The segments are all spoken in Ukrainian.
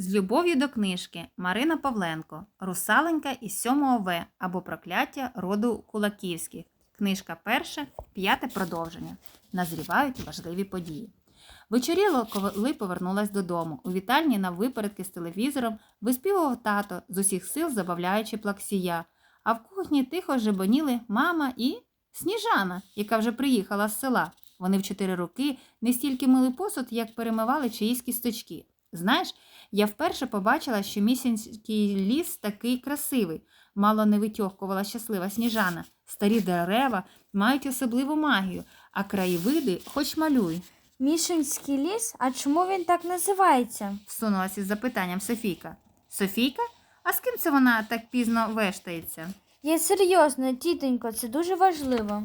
З любов'ю до книжки Марина Павленко Русаленька із 7 В або Прокляття роду Кулаківських. Книжка перша, п'яте продовження. Назрівають важливі події. Вечоріло, коли повернулась додому. У вітальні на випередки з телевізором виспівував тато, з усіх сил забавляючи плаксія. А в кухні тихо жебоніли мама і Сніжана, яка вже приїхала з села. Вони в чотири роки не стільки мили посуд, як перемивали чиїсь кісточки. Знаєш, я вперше побачила, що місяцький ліс такий красивий, мало не витьохкувала щаслива сніжана. Старі дерева мають особливу магію, а краєвиди хоч малюй, Мішинський ліс? А чому він так називається? всунулася із запитанням Софійка. Софійка? А з ким це вона так пізно вештається? Я серйозно, тітонько, це дуже важливо.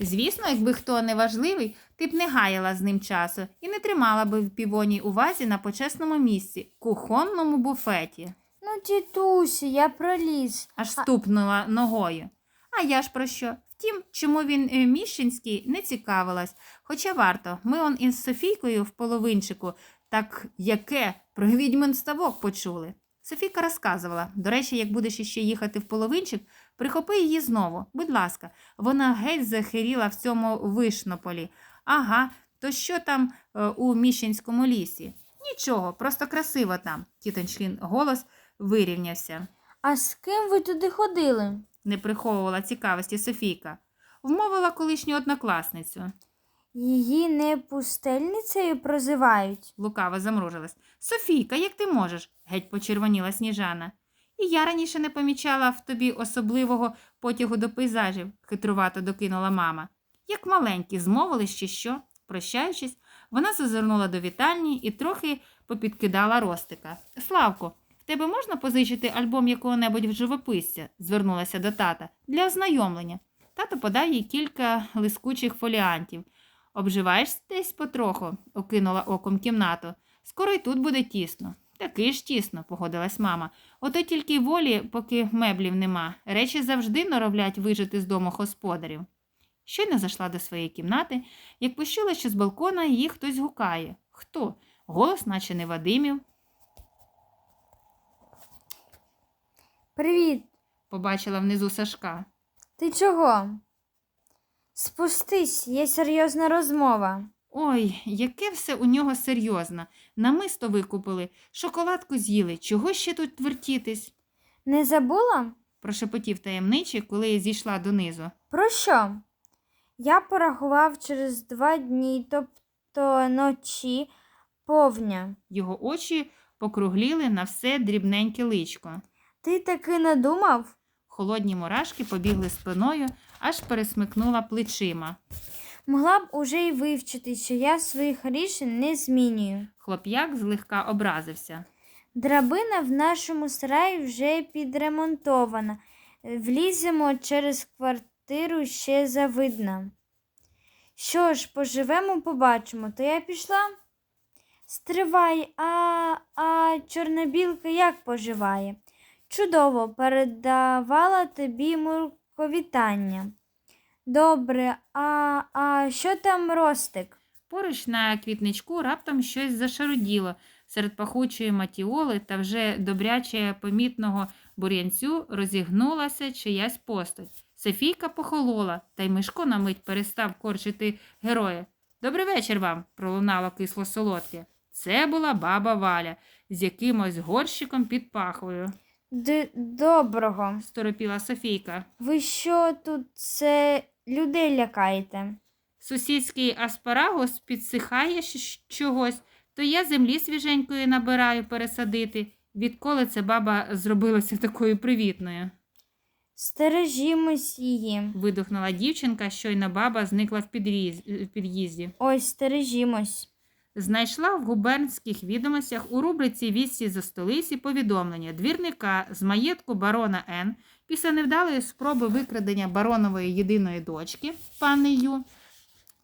Звісно, якби хто не важливий, ти б не гаяла з ним часу і не тримала би в півоній увазі на почесному місці, кухонному буфеті, Ну, тітусю, я про ліс. аж ступнула ногою. А я ж про що? Втім, чому він е, міщинський, не цікавилась. Хоча варто, ми он із Софійкою в половинчику, так яке про відьмин ставок почули. Софійка розказувала, до речі, як будеш іще їхати в половинчик, прихопи її знову, будь ласка, вона геть захиріла в цьому вишнополі. Ага, то що там е, у Міщинському лісі? Нічого, просто красиво там. Тітончин голос вирівнявся. А з ким ви туди ходили? Не приховувала цікавості Софійка. Вмовила колишню однокласницю. Її не пустельницею прозивають. Лукаво замружилась. Софійка, як ти можеш? геть почервоніла сніжана. І я раніше не помічала в тобі особливого потягу до пейзажів, хитрувато докинула мама. Як маленькі, змовились чи що? Прощаючись, вона зазирнула до вітальні і трохи попідкидала ростика. Славко, в тебе можна позичити альбом якого-небудь живописця? звернулася до тата, для ознайомлення. Тато подав їй кілька лискучих фоліантів. Обживаєш десь потроху, окинула оком кімнату. Скоро й тут буде тісно. Таки ж тісно, погодилась мама. Ото тільки волі, поки меблів нема. Речі завжди норовлять вижити з дому господарів. Щойно зайшла до своєї кімнати, як почула, що з балкона її хтось гукає. Хто? Голос, наче не Вадимів. Привіт, Побачила внизу Сашка. ти чого? Спустись, є серйозна розмова. Ой, яке все у нього серйозне. Намисто викупили, шоколадку з'їли. Чого ще тут вертітись? Не забула? прошепотів таємничий, коли я зійшла донизу. Про що? Я порахував через два дні, тобто ночі, повня. Його очі покругліли на все дрібненьке личко. Ти таки надумав? Холодні мурашки побігли спиною, аж пересмикнула плечима. Могла б уже й вивчити, що я своїх рішень не змінюю. Хлоп'як злегка образився. Драбина в нашому сараї вже підремонтована. Вліземо через квартиру ще завидно. Що ж, поживемо, побачимо, то я пішла. Стривай, а, а чорнобілка як поживає? Чудово, передавала тобі мурковітання. Добре, а, а що там ростик? Поруч на квітничку раптом щось зашаруділо. Серед пахучої матіоли та вже добряче помітного бур'янцю розігнулася чиясь постать. Софійка похолола, та й Мишко на мить перестав корчити героя. Добрий вечір вам, пролунало кисло солодке. Це була баба Валя з якимось горщиком під пахвою, Д- доброго. сторопіла Софійка. Ви що тут це людей лякаєте? Сусідський аспарагус підсихає чогось, то я землі свіженької набираю пересадити. Відколи це баба зробилася такою привітною? Стережімось її. видухнула дівчинка, щойно баба зникла в в під'їзді. Ось стережімось. Знайшла в губернських відомостях у рубриці «Вісті за столиці» повідомлення двірника з маєтку барона Н. після невдалої спроби викрадення баронової єдиної дочки, пани Ю,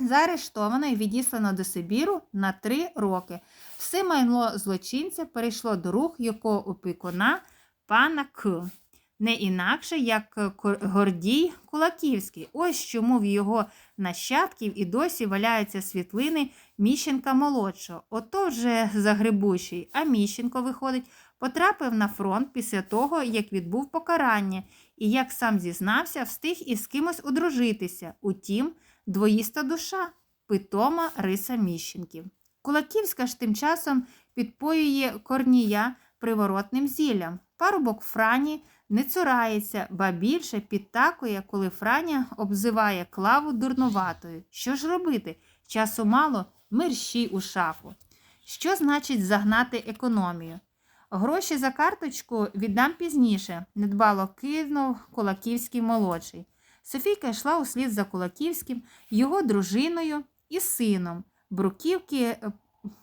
заарештовано і відіслано до Сибіру на три роки. Все майно злочинця перейшло до рук якого опікуна пана К. не інакше, як Гордій Кулаківський. Ось чому в його нащадків і досі валяються світлини Міщенка молодшого. Ото вже загребущий. А Міщенко, виходить, потрапив на фронт після того, як відбув покарання, і, як сам зізнався, встиг із кимось одружитися. Утім, двоїста душа, питома риса Міщенків. Кулаківська ж тим часом підпоює корнія приворотним зіллям. Парубок Франі не цурається, ба більше підтакує, коли Франя обзиває клаву дурнуватою. Що ж робити? Часу мало, мерщій у шафу. Що значить загнати економію? Гроші за карточку віддам пізніше, недбало кинув Кулаківський молодший. Софійка йшла услід за Кулаківським, його дружиною і сином. Бруківки е,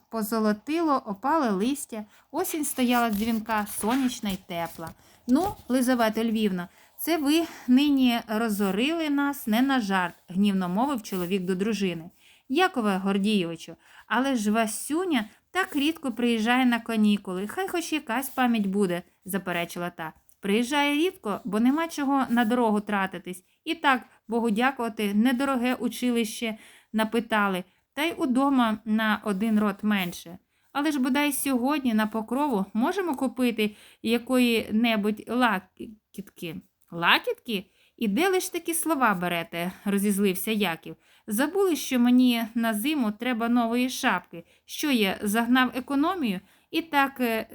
позолотило, опале листя, осінь стояла дзвінка, сонячна й тепла. Ну, Лизавета Львівна, це ви нині розорили нас не на жарт, гнівно мовив чоловік до дружини. Якове Гордійовичу, але ж Васюня так рідко приїжджає на канікули. Хай хоч якась пам'ять буде, заперечила та. Приїжджає рідко, бо нема чого на дорогу тратитись. І так, Богу дякувати, недороге училище напитали, та й удома на один рот менше. Але ж бодай сьогодні на покрову можемо купити якої-небудь лакітки. Лакітки? І де лиш такі слова берете? розізлився Яків. Забули, що мені на зиму треба нової шапки. Що я загнав економію? І так е,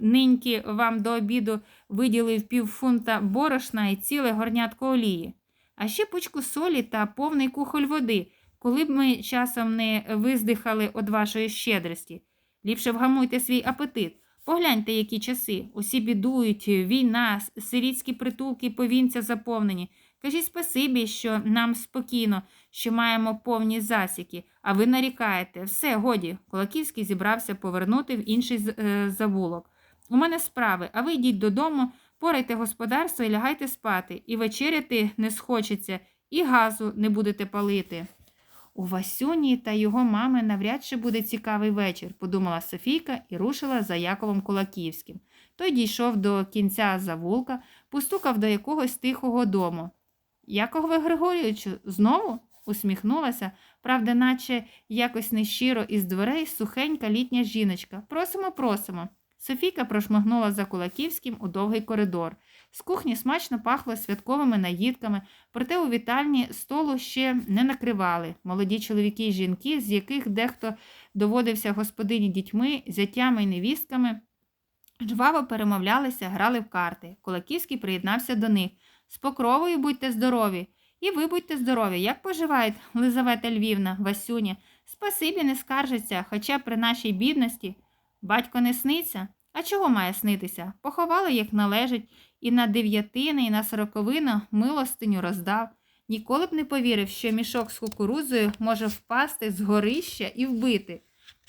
ниньки вам до обіду виділив півфунта борошна і ціле горнятко олії, а ще пучку солі та повний кухоль води, коли б ми часом не виздихали від вашої щедрості. Ліпше вгамуйте свій апетит. Погляньте, які часи. Усі бідують, війна, сирітські притулки, повінця заповнені. Кажіть спасибі, що нам спокійно, що маємо повні засіки, а ви нарікаєте. Все, годі. Кулаківський зібрався повернути в інший е, завулок. У мене справи, а ви йдіть додому, порайте господарство і лягайте спати, і вечеряти не схочеться, і газу не будете палити. У Васюні та його мами навряд чи буде цікавий вечір, подумала Софійка і рушила за Яковом Кулаківським. Той дійшов до кінця завулка, постукав до якогось тихого дому. Якове Григорійовичу, знову? Усміхнулася, правда, наче якось нещиро із дверей сухенька літня жіночка. Просимо, просимо. Софійка прошмигнула за Кулаківським у довгий коридор. З кухні смачно пахло святковими наїдками, проте у вітальні столу ще не накривали. Молоді чоловіки й жінки, з яких дехто доводився господині дітьми, зятями й невістками, жваво перемовлялися, грали в карти. Кулаківський приєднався до них. З покровою будьте здорові. І ви будьте здорові. Як поживають Лизавета Львівна, Васюня? Спасибі не скаржиться, хоча при нашій бідності батько не сниться. А чого має снитися? Поховали, як належить, і на дев'ятини, і на сороковину милостиню роздав. Ніколи б не повірив, що мішок з кукурудзою може впасти з горища і вбити.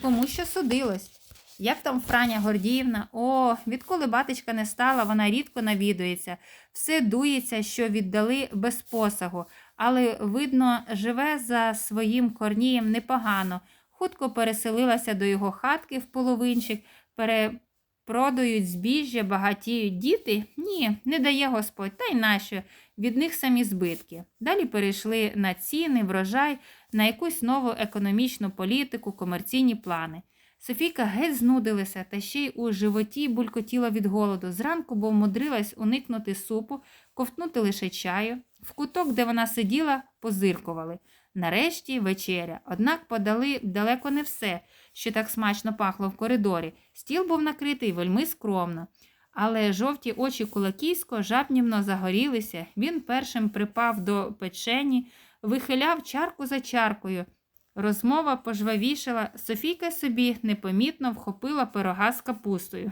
Кому що судилось. Як там Франя Гордіївна? О, відколи батечка не стала, вона рідко навідується. Все дується, що віддали без посагу, але, видно, живе за своїм корнієм непогано. Хутко переселилася до його хатки в половинчик, перепродають збіжжя, багатіють діти. Ні, не дає Господь, та й нащо. Від них самі збитки. Далі перейшли на ціни, врожай, на якусь нову економічну політику, комерційні плани. Софійка геть знудилася та ще й у животі булькотіла від голоду. Зранку, бо вмудрилась уникнути супу, ковтнути лише чаю. В куток, де вона сиділа, позиркували. Нарешті вечеря. Однак подали далеко не все, що так смачно пахло в коридорі. Стіл був накритий вельми скромно. Але жовті очі Кулаківського жабнівно загорілися. Він першим припав до печені, вихиляв чарку за чаркою. Розмова пожвавішала, Софійка собі непомітно вхопила пирога з капустою.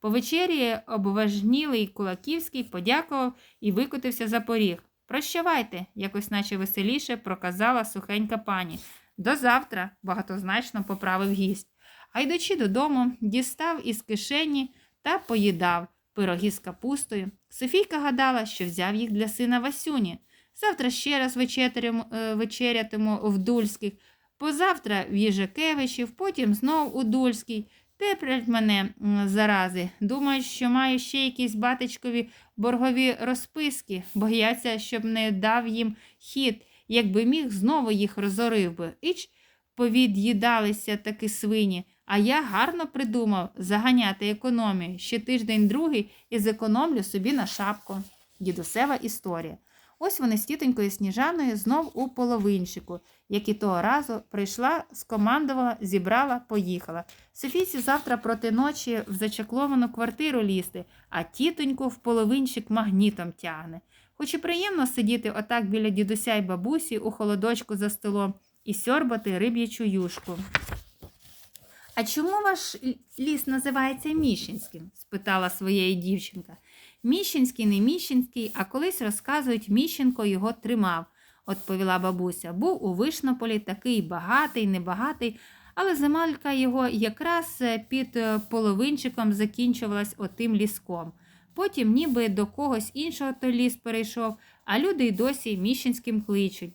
По вечері обважнілий Кулаківський подякував і викотився за поріг. Прощавайте, якось наче веселіше проказала сухенька пані. До завтра, багатозначно поправив гість. А йдучи додому, дістав із кишені та поїдав пироги з капустою. Софійка гадала, що взяв їх для сина Васюні. Завтра ще раз вечерятиму, е, в Дульських, позавтра в Їжакевичів, потім знов у Дульській. Теплять мене зарази. Думають, що маю ще якісь батечкові боргові розписки, бояться, щоб не дав їм хід. Якби міг, знову їх розорив би. Іч повід'їдалися таки свині. А я гарно придумав заганяти економію. Ще тиждень другий і зекономлю собі на шапку. Дідусева історія. Ось вони з тітонькою Сніжаною знов у половинчику, як і того разу прийшла, скомандувала, зібрала, поїхала. Софійці завтра проти ночі в зачакловану квартиру лізти, а тітоньку в половинчик магнітом тягне. Хоч і приємно сидіти отак біля дідуся й бабусі у холодочку за столом і сьорбати риб'ячу юшку. А чому ваш ліс називається Міщинським? спитала своєї дівчинка. Міщинський, не Міщинський, а колись розказують, Міщенко його тримав, відповіла бабуся. Був у Вишнополі такий багатий, небагатий, але земелька його якраз е, під е, половинчиком закінчувалась отим ліском. Потім ніби до когось іншого той ліс перейшов, а люди й досі Міщинським кличуть.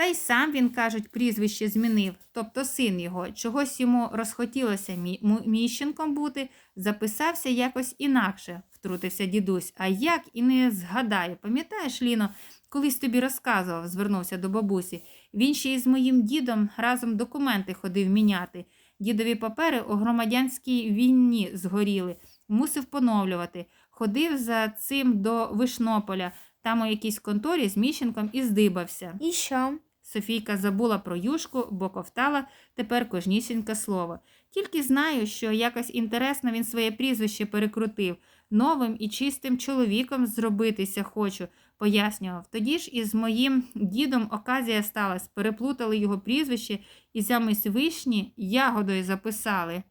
Та й сам він, кажуть, прізвище змінив, тобто син його, чогось йому розхотілося міщенком бути, записався якось інакше, втрутився дідусь. А як і не згадаю, пам'ятаєш, Ліно, колись тобі розказував, звернувся до бабусі. Він ще із моїм дідом разом документи ходив міняти. Дідові папери у громадянській війні згоріли, мусив поновлювати. Ходив за цим до Вишнополя, там у якійсь конторі з Міщенком і здибався. І що? Софійка забула про юшку, бо ковтала тепер кожнісіньке слово. Тільки знаю, що якось інтересно він своє прізвище перекрутив. Новим і чистим чоловіком зробитися хочу, пояснював. Тоді ж із моїм дідом оказія сталась, переплутали його прізвище і замість вишні ягодою записали.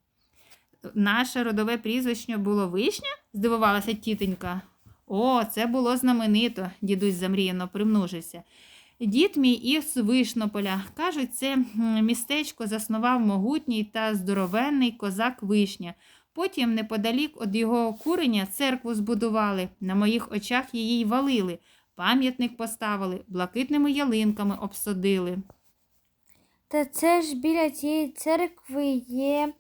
Наше родове прізвище було вишня? здивувалася тітонька. О, це було знаменито, дідусь замріяно примножився. Дід мій із Вишнополя. Кажуть, це містечко заснував могутній та здоровенний козак Вишня. Потім, неподалік від його куреня, церкву збудували, на моїх очах її й валили, пам'ятник поставили, блакитними ялинками обсадили. Та це ж біля тієї церкви є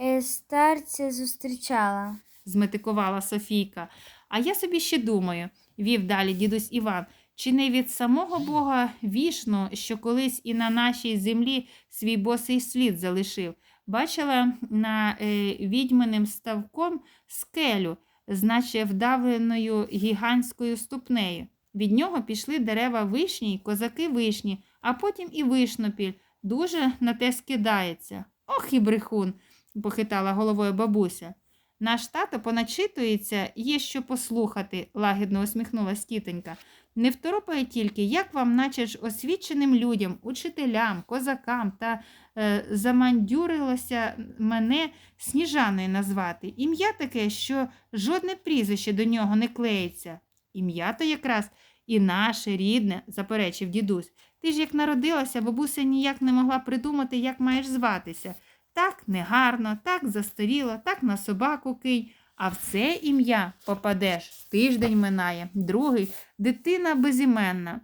е, старця зустрічала. зметикувала Софійка. А я собі ще думаю, вів далі дідусь Іван, чи не від самого Бога вішну, що колись і на нашій землі свій босий слід залишив. Бачила на е, відьминим ставком скелю, значить вдавленою гігантською ступнею. Від нього пішли дерева вишні й козаки вишні, а потім і вишнопіль. Дуже на те скидається. Ох і брехун, похитала головою бабуся. Наш тато поначитується, є що послухати, лагідно усміхнулась тітонька. Не второпає тільки, як вам, наче ж освіченим людям, учителям, козакам та е, замандюрилося мене сніжаною назвати. Ім'я таке, що жодне прізвище до нього не клеїться. Ім'я то якраз і наше рідне, заперечив дідусь. Ти ж як народилася, бабуся ніяк не могла придумати, як маєш зватися. Так негарно, так застаріло, так на собаку кинь. А в це ім'я попадеш. Тиждень минає, другий дитина безіменна.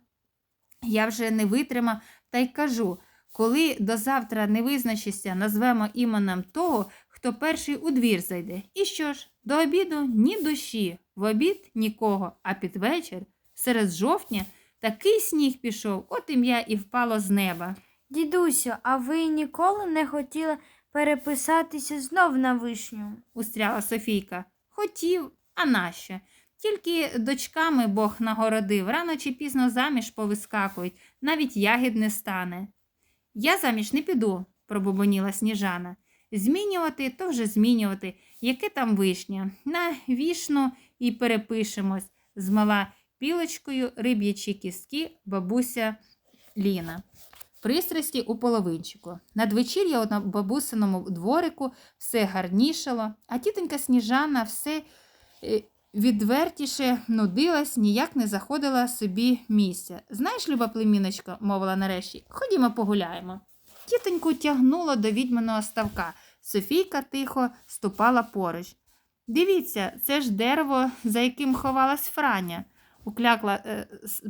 Я вже не витримав та й кажу, коли до завтра не визначишся, назвемо іменем того, хто перший у двір зайде. І що ж, до обіду ні душі, в обід нікого, а під вечір, серед жовтня, такий сніг пішов, от ім'я і впало з неба. Дідусю, а ви ніколи не хотіли переписатися знов на вишню? устряла Софійка. Хотів, а нащо? Тільки дочками Бог нагородив, рано чи пізно заміж повискакують, навіть ягід не стане. Я заміж не піду, пробубоніла сніжана. Змінювати то вже змінювати, яке там вишня. На вішну і перепишемось, змала пілочкою риб'ячі кістки бабуся Ліна. Пристрасті у половинчику. Надвечір'я на бабусиному дворику все гарнішало, а тітонька Сніжана все е, відвертіше нудилась, ніяк не заходила собі місця. Знаєш, люба племіночко, мовила нарешті, ходімо погуляємо. Тітоньку тягнуло до відьманого ставка. Софійка тихо ступала поруч. Дивіться, це ж дерево, за яким ховалась Франя, уклякла е,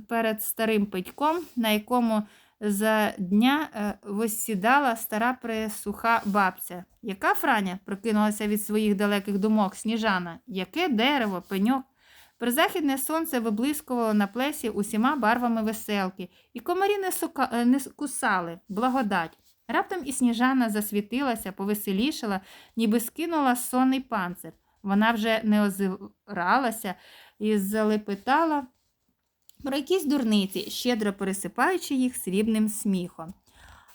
перед старим педьком, на якому за дня е, воссідала стара присуха бабця. Яка Франя? прокинулася від своїх далеких думок Сніжана. Яке дерево, пеньок. Призахідне сонце виблискувало на плесі усіма барвами веселки, і комарі не, сука... е, не кусали, благодать. Раптом і сніжана засвітилася, повеселішала, ніби скинула сонний панцир. Вона вже не озиралася і залепетала про якісь дурниці, щедро пересипаючи їх срібним сміхом.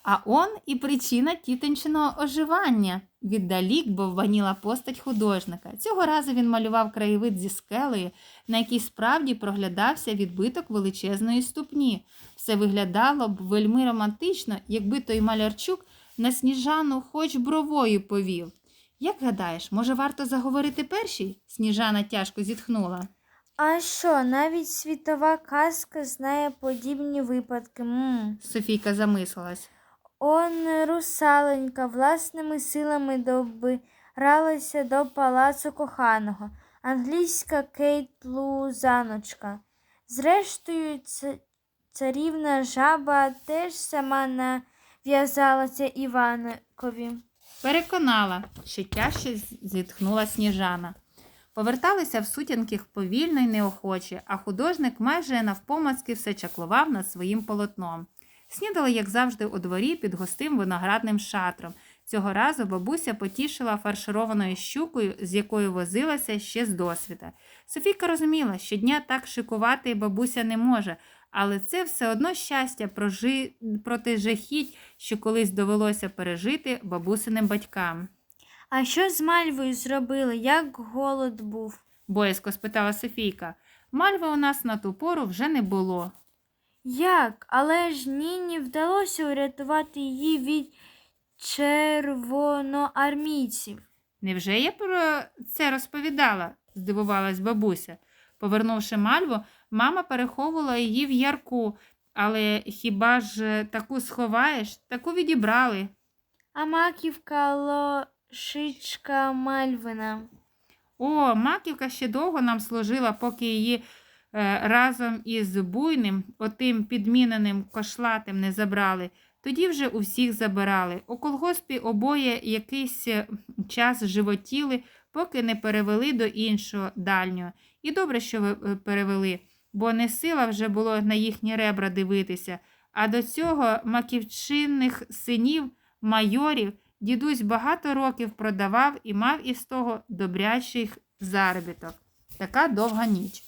А он і причина тітончиного оживання. Віддалік бовваніла постать художника. Цього разу він малював краєвид зі скелею, на якій справді проглядався відбиток величезної ступні. Все виглядало б вельми романтично, якби той малярчук на сніжану хоч бровою повів. Як гадаєш, може варто заговорити першій? Сніжана тяжко зітхнула. А що, навіть світова казка знає подібні випадки. м Софійка замислилась. Он русаленька власними силами добиралася до палацу коханого, англійська Кейт Лузаночка. Зрештою, ц- царівна жаба теж сама нав'язалася Іванкові. Переконала, що тяжче зітхнула сніжана. Поверталися в сутінки повільно й неохоче, а художник майже навпомацки все чаклував над своїм полотном. Снідали, як завжди, у дворі під густим виноградним шатром. Цього разу бабуся потішила фаршированою щукою, з якою возилася ще з досвіта. Софійка розуміла, що дня так шикувати бабуся не може, але це все одно щастя прожи... проти жахіть, що колись довелося пережити бабусиним батькам. А що з Мальвою зробили? Як голод був? Боязко спитала Софійка. Мальви у нас на ту пору вже не було. Як? Але ж Ніні вдалося урятувати її від червоноармійців. Невже я про це розповідала? здивувалась бабуся. Повернувши мальву, мама переховувала її в ярку, але хіба ж таку сховаєш, таку відібрали. А маківка лошичка Мальвина. О, маківка ще довго нам служила, поки її е, разом із буйним, отим підміненим кошлатим не забрали. Тоді вже усіх забирали. У колгоспі обоє якийсь е, час животіли, поки не перевели до іншого дальнього. І добре, що е, перевели, бо не сила вже було на їхні ребра дивитися. А до цього маківчинних синів, майорів, дідусь багато років продавав і мав із того добрячий заробіток. Така довга ніч.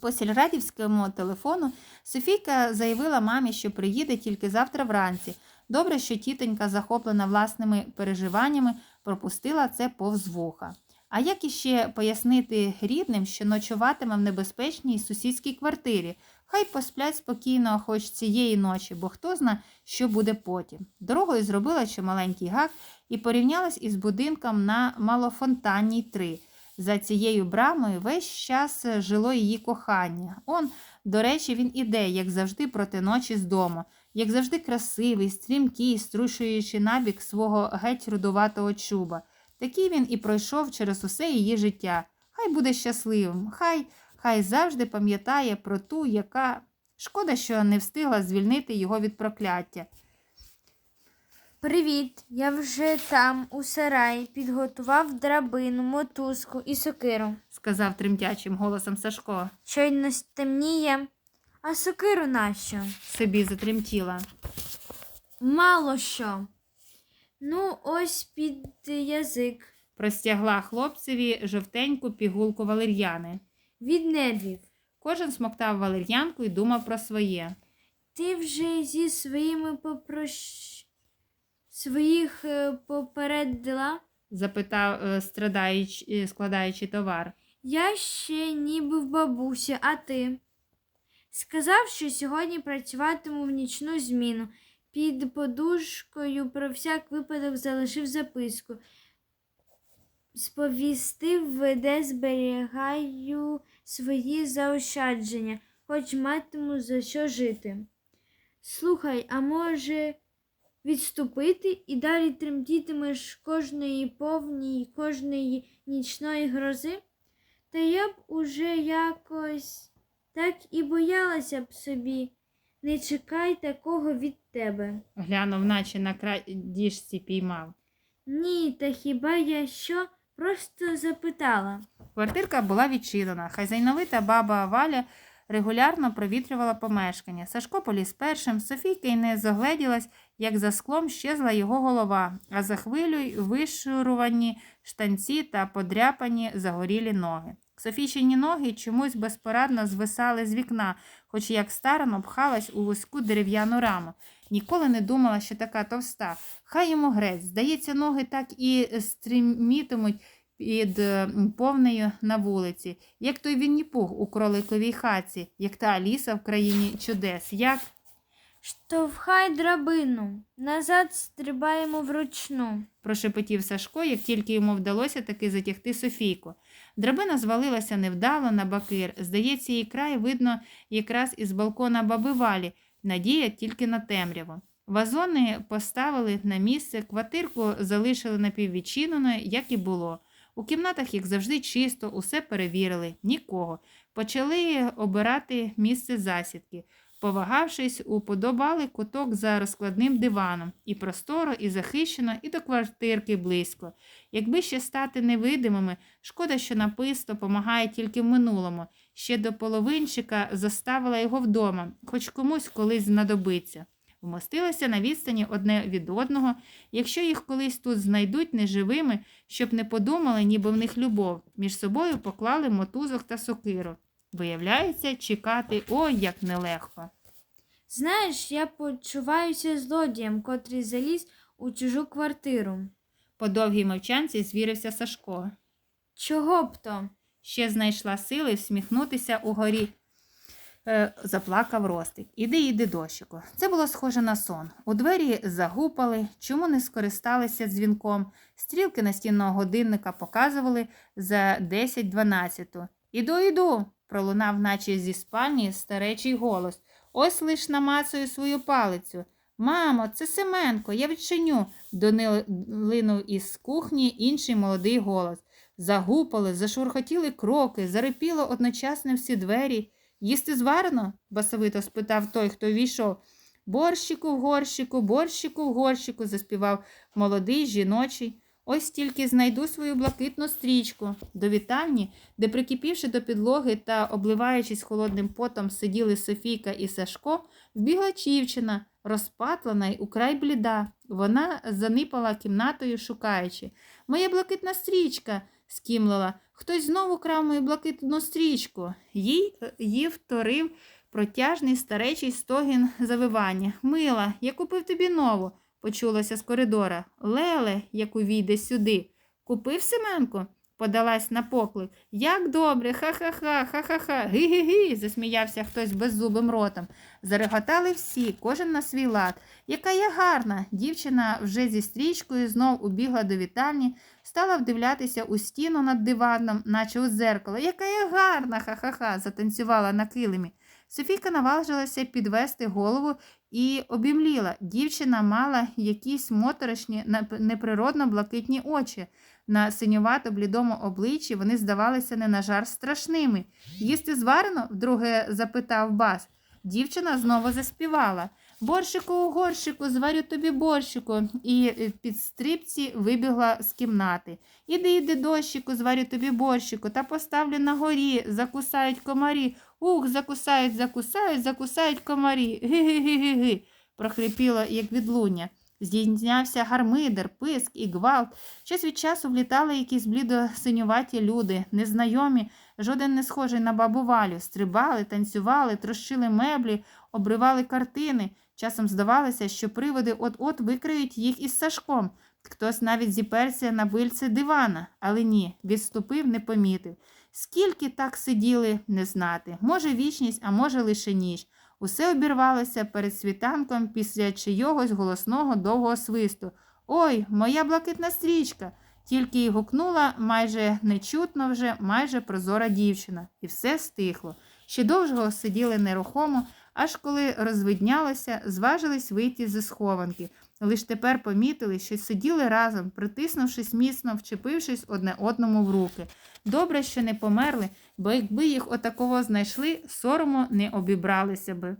По сільрадівському телефону Софійка заявила мамі, що приїде тільки завтра вранці. Добре, що тітонька, захоплена власними переживаннями, пропустила це повз вуха. А як іще пояснити рідним, що ночуватиме в небезпечній сусідській квартирі? Хай посплять спокійно хоч цієї ночі, бо хто зна, що буде потім. Дорогою зробила чималенький гак і порівнялась із будинком на Малофонтанній 3. За цією брамою весь час жило її кохання. Он, до речі, він іде, як завжди, проти ночі з дому, як завжди красивий, стрімкий, струшуючи набік свого геть рудуватого чуба. Такий він і пройшов через усе її життя. Хай буде щасливим, хай, хай завжди пам'ятає про ту, яка. Шкода, що не встигла звільнити його від прокляття. Привіт, я вже там, у сараї, підготував драбину, мотузку і сокиру. сказав тремтячим голосом Сашко. Щойно стемніє. А сокиру нащо? Собі затремтіла. Мало що. Ну, ось під язик. Простягла хлопцеві жовтеньку пігулку валер'яни. Від нервів. Кожен смоктав валер'янку і думав про своє. Ти вже зі своїми попрощ... своїх е, попередила? запитав, е, страдаючи, е, складаючи товар. Я ще ніби в бабусі, а ти? Сказав, що сьогодні працюватиму в нічну зміну. Під подушкою про всяк випадок залишив записку. Сповістив, де зберігаю свої заощадження, хоч матиму за що жити. Слухай, а може відступити і далі тремтітимеш кожної повній, кожної нічної грози? Та я б уже якось так і боялася б собі Не чекай такого від тебе. Глянув, наче на крадіжці піймав. Ні, та хіба я що? Просто запитала. Квартирка була відчинена. Хазяйновита баба Валя регулярно провітрювала помешкання. Сашко поліз першим, Софійка й не загледілась, як за склом щезла його голова, а за хвилею вишурувані штанці та подряпані загорілі ноги. Софійчині ноги чомусь безпорадно звисали з вікна, хоч як старано пхалась у вузьку дерев'яну раму. Ніколи не думала, що така товста. Хай йому грець. Здається, ноги так і стрімітимуть під повнею на вулиці, як той Вінні-Пух у кроликовій хаті, як та Аліса в країні чудес, як Штовхай драбину. Назад стрибаємо вручну. прошепотів Сашко, як тільки йому вдалося таки затягти Софійку. Драбина звалилася невдало на бакир. Здається, її край видно якраз із балкона баби Валі, надія тільки на темряву. Вазони поставили на місце, квартирку залишили напіввідчиненою, як і було. У кімнатах, як завжди, чисто, усе перевірили, нікого. Почали обирати місце засідки. Повагавшись, уподобали куток за розкладним диваном. І просторо, і захищено, і до квартирки близько. Якби ще стати невидимими, шкода, що написто помагає тільки в минулому. Ще до половинчика заставила його вдома, хоч комусь колись знадобиться. Вмостилися на відстані одне від одного. Якщо їх колись тут знайдуть неживими, щоб не подумали, ніби в них любов, між собою поклали мотузок та сокиру. Виявляється, чекати ой як нелегко. Знаєш, я почуваюся злодієм, котрий заліз у чужу квартиру. По довгій мовчанці звірився Сашко. Чого б то? Ще знайшла сили всміхнутися угорі. Е, заплакав Ростик. Іди, іди, дощику. Це було схоже на сон. У двері загупали, чому не скористалися дзвінком. Стрілки настінного годинника показували за 10-12. Іду, іду, пролунав, наче зі спальні старечий голос. Ось лиш намацую свою палицю. Мамо, це Семенко, я відчиню, донилинув із кухні інший молодий голос. Загупали, зашурхотіли кроки, зарипіло одночасно всі двері. Їсти зварено? басовито спитав той, хто війшов. Борщику в горщику, борщику в горщику, заспівав молодий жіночий. Ось тільки знайду свою блакитну стрічку. До вітальні, де, прикипівши до підлоги та обливаючись холодним потом, сиділи Софійка і Сашко, вбігла дівчина, розпатлана й украй бліда. Вона занипала кімнатою, шукаючи. Моя блакитна стрічка, скімлила. Хтось знову крав мою блакитну стрічку. Їй, її вторив протяжний старечий стогін завивання. Мила, я купив тобі нову, почулося з коридора. Леле, як увійде сюди. Купив Семенко? Подалась на поклик. Як добре, ха-ха-ха, ха-ха-ха, ги-ги-ги, засміявся хтось беззубим ротом. Зареготали всі, кожен на свій лад. Яка я гарна. Дівчина вже зі стрічкою знов убігла до вітальні, стала вдивлятися у стіну над диваном, наче у дзеркало. Яка я гарна, ха-ха-ха, затанцювала на килимі. Софійка наважилася підвести голову і обімліла. Дівчина мала якісь моторошні, неприродно блакитні очі. На синювато блідому обличчі вони здавалися не на жар страшними. Їсти зварено? вдруге запитав бас. Дівчина знову заспівала. Борщику горщику, зварю тобі борщику. І е, під стрибці вибігла з кімнати. Іди, іди, дощику, зварю тобі борщику, та поставлю на горі, закусають комарі. Ух, закусають, закусають, закусають комарі. Ги-ги-ги-ги-ги, прохрипіло, як відлуння. Здійнявся гармидер, писк і гвалт. Час від часу влітали якісь блідо-синюваті люди, незнайомі, жоден не схожий на бабу Валю, стрибали, танцювали, трощили меблі, обривали картини. Часом здавалося, що приводи от-от викриють їх із Сашком. Хтось навіть зіперся на бильце дивана, але ні, відступив, не помітив. Скільки так сиділи, не знати. Може вічність, а може лише ніч. Усе обірвалося перед світанком після чийогось голосного довгого свисту. Ой, моя блакитна стрічка. Тільки й гукнула майже нечутно вже, майже прозора дівчина, і все стихло. Ще довго сиділи нерухомо, аж коли розвиднялося, зважились вийти зі схованки. Лиш тепер помітили, що сиділи разом, притиснувшись міцно, вчепившись одне одному в руки. Добре, що не померли, бо якби їх отакого знайшли, сорому не обібралися би.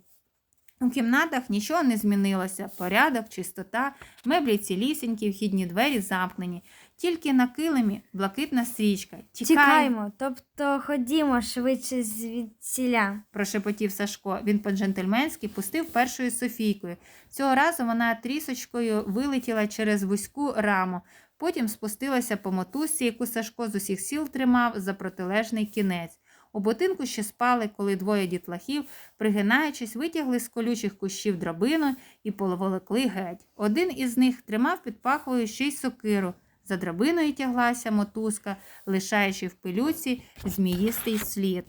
У кімнатах нічого не змінилося. Порядок, чистота, меблі цілісінькі, вхідні двері замкнені. Тільки на килимі блакитна стрічка. Тікаємо, тобто ходімо швидше звідсіля. прошепотів Сашко. Він по-джентльменськи пустив першою Софійкою. Цього разу вона трісочкою вилетіла через вузьку раму. Потім спустилася по мотузці, яку Сашко з усіх сіл тримав за протилежний кінець. У будинку ще спали, коли двоє дітлахів, пригинаючись, витягли з колючих кущів драбину і поволокли геть. Один із них тримав під пахвою ще й сокиру. За драбиною тяглася мотузка, лишаючи в пилюці зміїстий слід.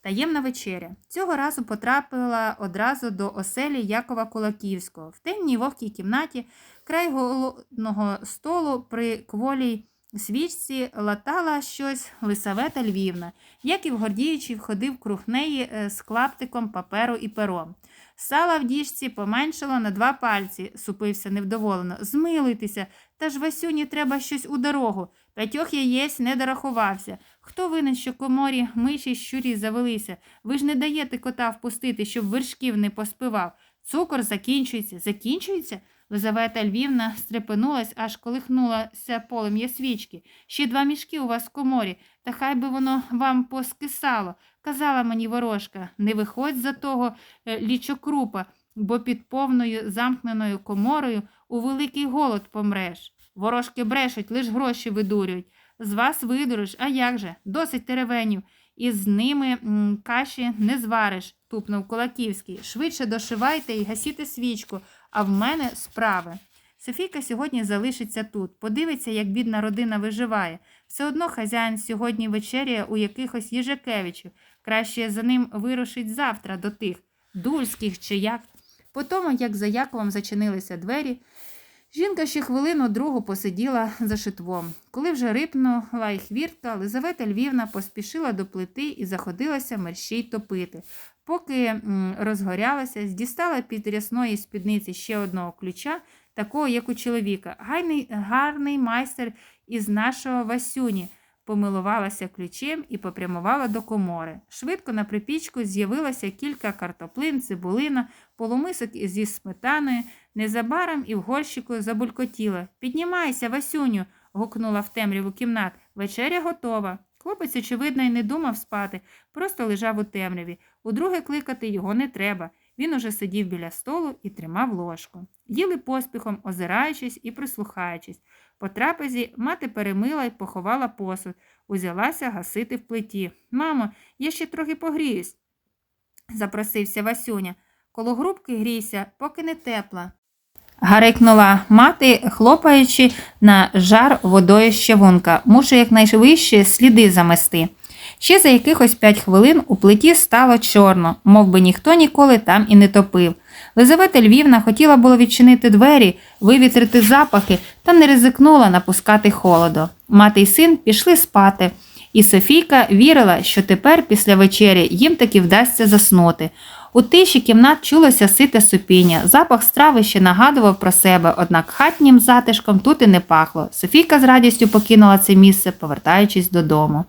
Таємна вечеря. Цього разу потрапила одразу до оселі Якова Кулаківського. В темній вогкій кімнаті край голодного столу при кволій свічці латала щось Лисавета Львівна. Яків Гордіючий входив круг неї е, з клаптиком паперу і пером. Сала в діжці поменшало на два пальці, супився невдоволено. Змилуйтеся, та ж Васюні треба щось у дорогу. П'ятьох яєць не дорахувався. Хто винен, що коморі миші щурі завелися? Ви ж не даєте кота впустити, щоб вершків не поспивав. Цукор закінчується. Закінчується? Лизавета Львівна стрепенулась, аж колихнулася полум'я свічки. Ще два мішки у вас в коморі, та хай би воно вам поскисало. Казала мені ворожка, не виходь за того е, лічокрупа, бо під повною замкненою коморою у великий голод помреш. Ворожки брешуть, лиш гроші видурюють. З вас видуриш, а як же? Досить теревенів. І з ними каші не звариш, тупнув Кулаківський. Швидше дошивайте і гасіте свічку, а в мене справи. Софійка сьогодні залишиться тут, подивиться, як бідна родина виживає. Все одно хазяїн сьогодні вечеряє у якихось Єжакевичів. Краще за ним вирушить завтра до тих дульських чи як. По тому, як за Яковом зачинилися двері, жінка ще хвилину другу посиділа за шитвом. Коли вже рипнула й хвіртка, Лизавета Львівна поспішила до плити і заходилася мерщій топити. Поки розгорялася, дістала під рясної спідниці ще одного ключа, такого, як у чоловіка. Гайний, гарний майстер із нашого Васюні. Помилувалася ключем і попрямувала до комори. Швидко на припічку з'явилося кілька картоплин, цибулина, полумисок зі сметаною. Незабаром і в горщику забулькотіла. Піднімайся, Васюню, гукнула в темряву кімнат. Вечеря готова. Хлопець, очевидно, й не думав спати, просто лежав у темряві. Удруге кликати його не треба. Він уже сидів біля столу і тримав ложку. Їли поспіхом, озираючись і прислухаючись. По трапезі мати перемила й поховала посуд, узялася гасити в плиті. Мамо, я ще трохи погріюсь, запросився Васюня. Коло грубки грійся, поки не тепла. Гарикнула мати, хлопаючи на жар водою щавунка. Мушу якнайвище сліди замести. Ще за якихось п'ять хвилин у плиті стало чорно, мов би ніхто ніколи там і не топив. Лизавета Львівна хотіла було відчинити двері, вивітрити запахи, та не ризикнула напускати холоду. Мати й син пішли спати, і Софійка вірила, що тепер, після вечері, їм таки вдасться заснути. У тиші кімнат чулося сите супіння, запах страви ще нагадував про себе, однак хатнім затишком тут і не пахло. Софійка з радістю покинула це місце, повертаючись додому.